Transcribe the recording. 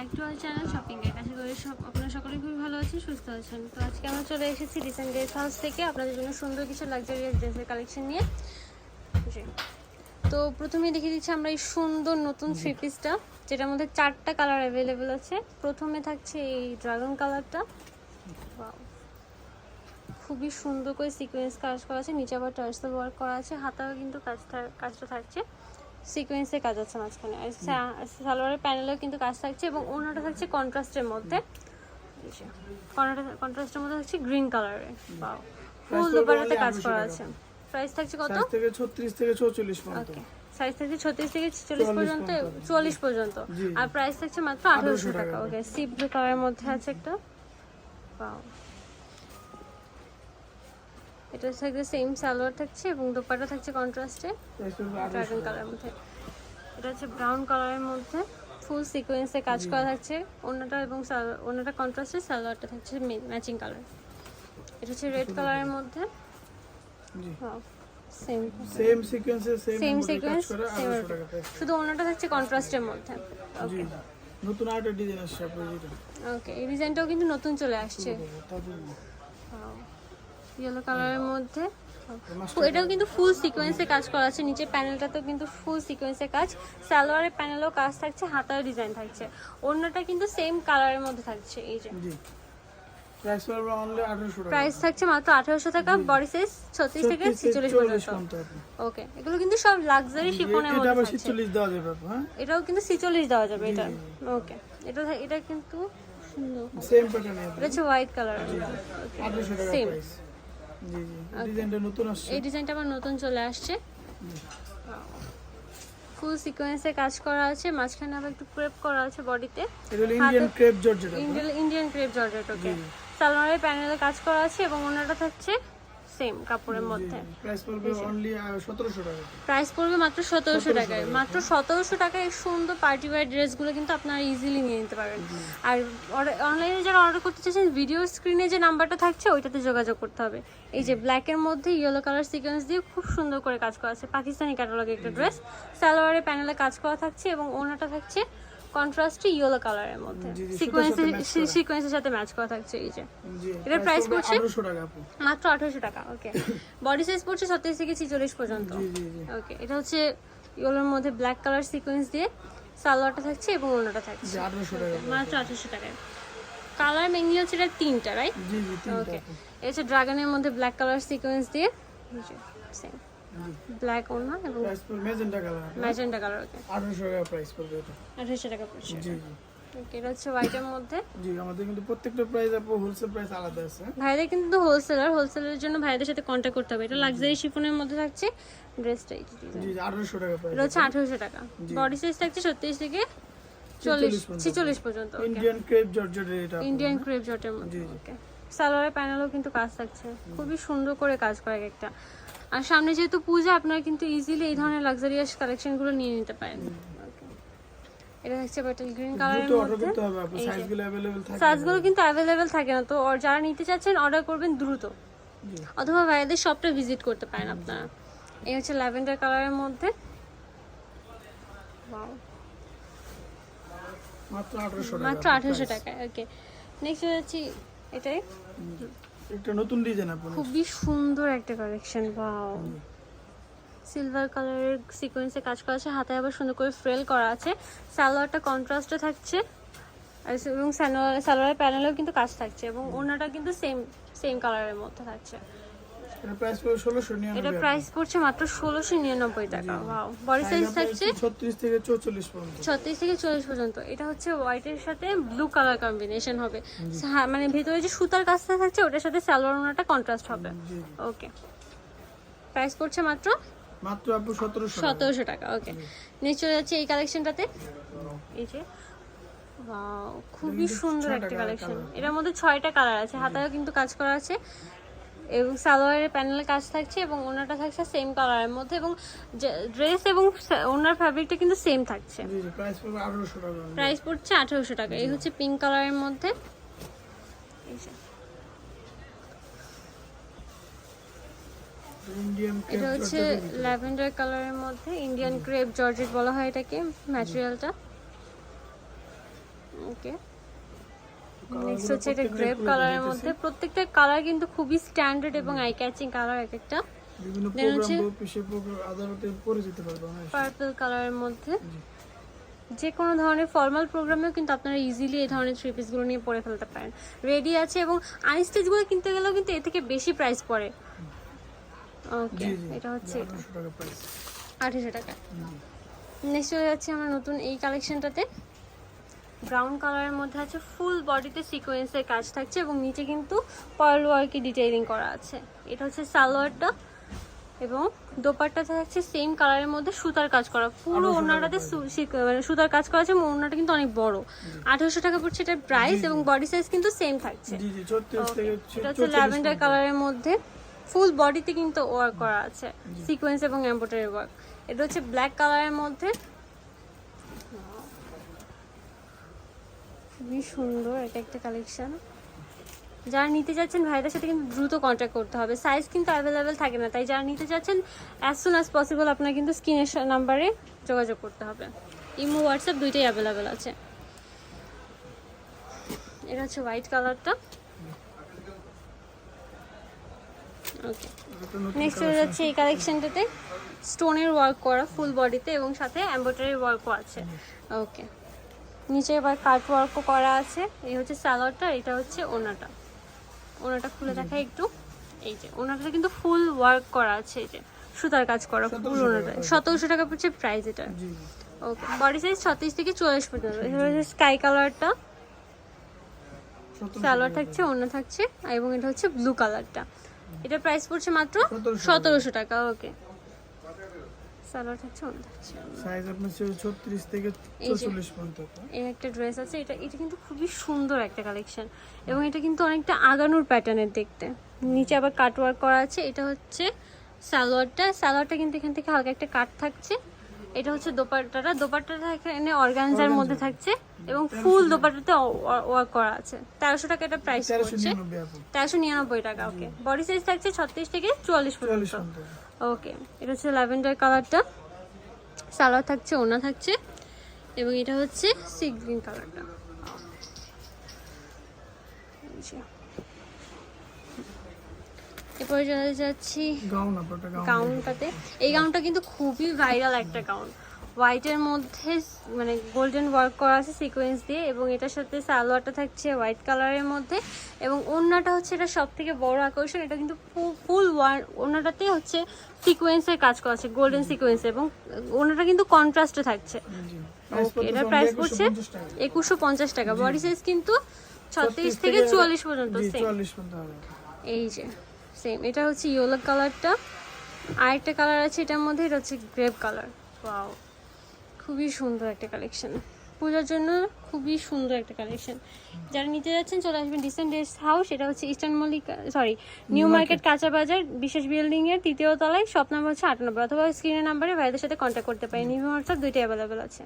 Back to our channel shopping এর আশা করি সব আপনারা সকলে খুবই ভালো আছেন সুস্থ আছেন। তো আজকে আমরা চলে এসেছি রিসেন্ট ড্রেস হাউস থেকে আপনাদের জন্য সুন্দর কিছু লাক্সারিয়াস ড্রেসের কালেকশন নিয়ে। জি। তো প্রথমেই দেখিয়ে দিচ্ছি আমরা এই সুন্দর নতুন থ্রি পিসটা যেটার মধ্যে চারটা কালার অ্যাভেলেবেল আছে। প্রথমে থাকছে এই ড্রাগন কালারটা খুবই সুন্দর করে সিকোয়েন্স কাজ করা আছে। নিচে আবার টার্সেল ওয়ার্ক করা আছে। হাতাও কিন্তু কাজটা কাজটা থাকছে। সিকোয়েন্সে কাজ আছে মাঝখানে। সালোয়ারের প্যানেলেও কিন্তু কাজ থাকছে এবং অন্যটা থাকছে কন্ট্রাস্টের মধ্যে। কন্ট্রাস্টের মধ্যে থাকছে গ্রিন কালারের বাও ফুল only কাজ করা আছে। প্রাইস থাকছে কত? থেকে 36 থেকে 44 পর্যন্ত। ওকে সাইজ থাকছে ছত্রিশ থেকে চল্লিশ 44 পর্যন্ত। চুয়াল্লিশ পর্যন্ত। আর প্রাইস থাকছে মাত্র আঠারোশো 1800 টাকা। ওকে সি ব্লু কালারের মধ্যে আছে একটা। Wow. এটা থাকছে সেম সালোয়ার থাকছে এবং দোপাটা থাকছে কন্ট্রাস্টে ড্রাগন 1800 কালারের মধ্যে। এটা হচ্ছে ব্রাউন কালারের মধ্যে। ফুল সিকোয়েন্সে কাজ করা থাকছে। ওনাটা এবং অন্যটা কন্ট্রাস্টে সালোয়ারটা থাকছে ম্যাচিং কালার এটা হচ্ছে রেড কালারের মধ্যে। সেম সেম সিকোয়েন্সে সেম সেম সিকোয়েন্স সেম 1800 টাকা প্রাইস শুধু থাকছে কন্ট্রাস্টের মধ্যে। ওকে নতুন আরেকটা ডিজাইন আসছে ওকে এই ডিজাইনটাও কিন্তু নতুন চলে আসছে। ইয়েলো কালারের মধ্যে। এটাও কিন্তু ফুল সিকোয়েন্সে কাজ করা আছে। নিচে প্যানেলটাতেও কিন্তু ফুল সিকোয়েন্সে কাজ। সালোয়ারের প্যানেলও কাজ থাকছে হাতার ডিজাইন থাকছে। অন্যটা কিন্তু সেম কালারের মধ্যে থাকছে এই যে। প্রাইস পড়বে অনলি 1800 টাকা। প্রাইস থাকছে মাত্র আঠারোশো টাকা বডি সাইজ ছত্রিশ থেকে ছেচল্লিশ পর্যন্ত। পর্যন্ত ওকে এগুলো কিন্তু সব লাক্সারি শিফনের মধ্যে আবার থাকছে। 46 দেওয়া যাবে আপু, হ্যাঁ? এটাও কিন্তু ছিচল্লিশ দেওয়া যাবে এটা। ওকে এটা এটা কিন্তু সুন্দর। সেম প্যাটার্ন এটা হচ্ছে হোয়াইট কালার 1800 টাকা Same. প্রাইস জি জি। ডিজাইনটা নতুন আসছে। এই ডিজাইনটা আবার নতুন চলে আসছে। ফুল সিকোয়েন্সে কাজ করা আছে মাঝখানে আবার একটু ক্রেপ করা আছে বডিতে Indian crepe georgette Indian Indian crepe georgette okay সালোয়ারের প্যানেলে কাজ করা আছে এবং ওনাটা থাকছে সেম কাপড়ের মধ্যে। প্রাইস পড়বে অনলি 1700 টাকা। প্রাইস পড়বে মাত্র সতেরোশো টাকায়। মাত্র সতেরোশো টাকায় এই সুন্দর পার্টি ওয়ার ড্রেসগুলো কিন্তু আপনারা ইজিলি নিয়ে নিতে পারবেন। আর অনলাইনে যারা অর্ডার করতে চাইছেন ভিডিও স্ক্রিনে যে নাম্বারটা থাকছে ওইটাতে যোগাযোগ করতে হবে। এই যে ব্ল্যাকের মধ্যে ইয়েলো কালার সিকোয়েন্স দিয়ে খুব সুন্দর করে কাজ করা আছে। পাকিস্তানি ক্যাটালগে একটা ড্রেস সালোয়ারের প্যানেলে কাজ করা থাকছে এবং ওনাটা থাকছে কন্ট্রাস্টে ইয়েলো কালারের মধ্যে। সিকোয়েন্সের সাথে সিকোয়েন্সের সাথে ম্যাচ করা থাকছে এই যে। এটার price পড়ছে? 1800 টাকা আপু। মাত্র আঠারোশো টাকা ওকে বডি সাইজ পড়ছে ছত্রিশ থেকে ছিচল্লিশ পর্যন্ত। ওকে এটা হচ্ছে ইয়েলোর মধ্যে ব্ল্যাক কালার সিকোয়েন্স দিয়ে সালোয়ারটা থাকছে এবং ওনাটা থাকছে। জি 1800 টাকা মাত্র আঠারোশো টাকায়। কালার মেনলি হচ্ছে এটা তিনটা রাইট ওকে। এটা হচ্ছে ড্রাগনের মধ্যে ব্ল্যাক কালার সিকোয়েন্স দিয়ে সেম ব্ল্যাক ওনা এবং প্রাইস পড়বে magenta colour magenta colour okay 1800 টাকা প্রাইস পড়বে এটা। আঠারোশো টাকা পড়ছে জি এটা হচ্ছে হোয়াইটের মধ্যে। জি আমাদের কিন্তু প্রত্যেকটা প্রাইস আপু হোলসেল প্রাইস আলাদা আছে। ভাইদের কিন্তু হোলসেলার হোলসেলের জন্য ভাইদের সাথে কন্ট্যাক্ট করতে হবে। এটা লাক্সারি শিফনের মধ্যে থাকছে। ড্রেসটা এই জি জি 1800 টাকা প্রাইস এটা হচ্ছে আঠারোশো টাকা। বডি সাইজ থাকছে ছত্রিশ থেকে চল্লিশ পর্যন্ত। ছিচল্লিশ পর্যন্ত ওকে ইন্ডিয়ান ক্রেপ জর্জেট এটা ইন্ডিয়ান ক্রেপ জটের মধ্যে জি, জি। ওকে সালোয়ারের প্যানেলও কিন্তু কাজ থাকছে। খুবই সুন্দর করে কাজ করে একটা। আর সামনে যেহেতু পূজা আপনারা কিন্তু ইজিলি এই ধরনের লাক্সারিয়াস কালেকশনগুলো নিয়ে নিতে পারেন Okay. এটা হচ্ছে বাটল গ্রিন কালারের দ্রুত অর্ডার মধ্যে করতে হবে আপু সাইজগুলো अवेलेबल থাকে সাইজগুলো কিন্তু অ্যাভেলেবেল থাকে না তো আর যারা নিতে চাচ্ছেন অর্ডার করবেন দ্রুত জি অথবা ভাইয়াদের শপটা ভিজিট করতে পারেন আপনারা এই হচ্ছে ল্যাভেন্ডার কালারের মধ্যে Wow, মাত্র 1800 টাকা মাত্র আঠারোশো টাকায় ওকে নেক্সট হচ্ছে এটাই একটা নতুন ডিজাইন আপু খুবই সুন্দর একটা কালেকশন ওয়াও সিলভার কালারের সিকোয়েন্সে কাজ করা আছে হাতে আবার সুন্দর করে ফ্রেল করা আছে। সালোয়ারটা কন্ট্রাস্টে থাকছে, আর এবং সালোয়ার, সালোয়ারের প্যানেলেও কিন্তু কাজ থাকছে, এবং ওনাটা কিন্তু সেম সেম কালারের মধ্যে থাকছে। এটা প্রাইস পড়বে 1600 এটা প্রাইস পড়ছে মাত্র ষোলোশো নিরানব্বই টাকা। ওয়াও বডি সাইজ থাকছে 36 থেকে 44 পর্যন্ত। ছত্রিশ থেকে চল্লিশ পর্যন্ত। এটা হচ্ছে হোয়াইটের সাথে ব্লু কালার কম্বিনেশন হবে। মানে ভেতরে যে সুতার কাজটা থাকছে ওটার সাথে সালোয়ার ওনাটা কন্ট্রাস্ট হবে। ওকে প্রাইস পড়ছে মাত্র? মাত্র আপু 1700 টাকা। সতেরোশো টাকা ওকে চলে যাচ্ছে এই কালেকশনটাতে এই যে খুবই সুন্দর একটা কালেকশন এটার মধ্যে ছয়টা কালার আছে হাতায়ও কিন্তু কাজ করা আছে। এবং সালোয়ারের প্যানেলে কাজ থাকছে এবং ওনাটা থাকছে সেম কালারের মধ্যে এবং ড্রেস এবং ওনার ফ্যাব্রিকটা কিন্তু সেম থাকছে। প্রাইস পড়বে 1800 টাকা প্রাইস পড়ছে আঠেরোশো টাকা। এই হচ্ছে পিঙ্ক কালারের মধ্যে। এটা হচ্ছে ল্যাভেন্ডার কালারের মধ্যে। ইন্ডিয়ান ক্রেপ জর্জেট বলা হয় এটাকে ম্যাটেরিয়ালটা ওকে নেক্সট হচ্ছে এটা গ্রেপ কালারের মধ্যে প্রত্যেকটা কালার কিন্তু খুবই স্ট্যান্ডার্ড এবং আই ক্যাচিং কালার এক একটা। বিভিন্ন প্রোগ্রাম অফিসে প্রোগ্রাম আদালতে পরে যেতে পারবে পার্পল কালারের মধ্যে। যে কোনো ধরনের ফর্মাল প্রোগ্রামেও কিন্তু আপনারা ইজিলি এই ধরনের থ্রি পিসগুলো নিয়ে পরে ফেলতে পারেন। রেডি আছে এবং আনস্টিচগুলো কিনতে গেলেও কিন্তু এর থেকে বেশি প্রাইস পড়ে। ওকে এটা হচ্ছে আঠেরোশো টাকা নেক্সট হয়ে যাচ্ছে আমরা নতুন এই কালেকশনটাতে ব্রাউন কালারের মধ্যে আছে ফুল বডিতে সিকোয়েন্সের কাজ থাকছে এবং নিচে কিন্তু পার্ল ওয়ার্কে ডিটেইলিং করা আছে। এটা হচ্ছে সালোয়ারটা এবং দোপাট্টা থাকছে সেম কালারের মধ্যে সুতার কাজ করা। পুরো ওনাটাতে মানে সুতার কাজ করা আছে এবং ওনাটা কিন্তু অনেক বড়। আঠেরোশো টাকা পড়ছে এটার প্রাইস এবং বডি সাইজ কিন্তু সেম থাকছে। এটা হচ্ছে ল্যাভেন্ডার কালারের মধ্যে ফুল বডিতে কিন্তু ওয়ার্ক করা আছে। সিকোয়েন্স এবং এমব্রয়ডারি ওয়ার্ক এটা হচ্ছে ব্ল্যাক কালারের মধ্যে খুবই সুন্দর, এটা একটা কালেকশন যারা নিতে যাচ্ছেন ভাইদের সাথে কিন্তু দ্রুত কন্ট্যাক্ট করতে হবে। সাইজ কিন্তু অ্যাভেলেবেল থাকে না, তাই যারা নিতে যাচ্ছেন অ্যাজ সুন অ্যাজ পসিবল আপনার কিন্তু স্ক্রিনের নাম্বারে যোগাযোগ করতে হবে। ইমো হোয়াটসঅ্যাপ দুইটাই অ্যাভেলেবেল আছে। এটা হচ্ছে হোয়াইট কালারটা ওকে নেক্সট হয়ে যাচ্ছে এই কালেকশনটাতে স্টোনের ওয়ার্ক করা ফুল বডিতে এবং সাথে এমব্রয়ডারি ওয়ার্কও আছে। ওকে নিচে এবার কাট ওয়ার্কও করা আছে। এই হচ্ছে সালোয়ারটা এটা হচ্ছে ওনাটা। ওনাটা খুলে দেখা একটু। এই যে ওনাটা কিন্তু ফুল ওয়ার্ক করা আছে এই যে সুতার কাজ করা ফুল 1700 ওনাটা। সতেরোশো টাকা পড়ছে প্রাইস এটা। ওকে বডি সাইজ ছত্রিশ থেকে চুয়াল্লিশ পর্যন্ত। এটা হচ্ছে স্কাই কালারটা সালোয়ার থাকছে ওনা থাকছে এবং এটা হচ্ছে ব্লু কালারটা এটা প্রাইস পড়ছে মাত্র 1700 সতেরোশো টাকা ওকে সালোয়ার থাকছে সাইজ আপনার ছিল ছত্রিশ থেকে এই যে। চৌচল্লিশ পর্যন্ত এই একটা ড্রেস আছে এটা এটা কিন্তু খুবই সুন্দর একটা কালেকশন এবং এটা কিন্তু অনেকটা আগানোর প্যাটার্নের দেখতে। নিচে আবার কাট ওয়ার্ক করা আছে এটা হচ্ছে সালোয়ারটা। সালোয়ারটা কিন্তু এখান থেকে হালকা একটা কাট থাকছে। এটা হচ্ছে দোপাট্টাটা। দোপাট্টাটা এখানে অর্গানজার মধ্যে থাকছে এবং ফুল দোপাট্টাতে ওয়ার্ক করা আছে। তেরোশো টাকা এটা প্রাইস তেরোশো পড়ছে। নিরানব্বই তেরোশো নিরানব্বই টাকা ওকে বডি সাইজ থাকছে ছত্রিশ থেকে চুয়াল্লিশ পর্যন্ত। ওকে এটা হচ্ছে ল্যাভেন্ডার কালারটা। সালোয়ার থাকছে ওনা থাকছে এবং এটা হচ্ছে সি গ্রিন কালারটা। এরপরে চলে যাচ্ছি গাউনটাতে এই গাউনটা কিন্তু খুবই ভাইরাল একটা গাউন হোয়াইটের মধ্যে মানে গোল্ডেন ওয়ার্ক করা আছে সিকোয়েন্স দিয়ে এবং এটার সাথে সালোয়ারটা থাকছে হোয়াইট কালারের মধ্যে এবং ওড়নাটা হচ্ছে এটা সব থেকে বড় আকর্ষণ এটা কিন্তু ফুল ওয়ার ওড়নাটাতে হচ্ছে সিকোয়েন্সের কাজ করা আছে গোল্ডেন সিকোয়েন্স এবং ওড়নাটা কিন্তু কন্ট্রাস্টে থাকছে। ওকে এটার প্রাইস পড়ছে একুশশো পঞ্চাশ টাকা। বডি সাইজ কিন্তু ছত্রিশ থেকে চুয়াল্লিশ পর্যন্ত সেম এই যে সেম এটা হচ্ছে ইয়েলো কালারটা। আরেকটা কালার আছে এটার মধ্যে এটা হচ্ছে গ্রেপ কালার। ওয়াও খুবই সুন্দর একটা কালেকশন পূজার জন্য খুবই সুন্দর একটা কালেকশন যারা নিতে যাচ্ছেন চলে আসবেন ডিসেন্ট রেস্ট হাউস এটা হচ্ছে eastern Mallick sorry New Market কাঁচা বাজার বিশেষ বিল্ডিং এর তৃতীয় তলায় শপ নাম্বার হচ্ছে আট নম্বর অথবা স্ক্রিনের নাম্বারে ভাইদের সাথে কন্ট্যাক্ট করতে পারেন। নিউ হোয়াটসঅ্যাপ দুইটাই অ্যাভেলেবেল আছে।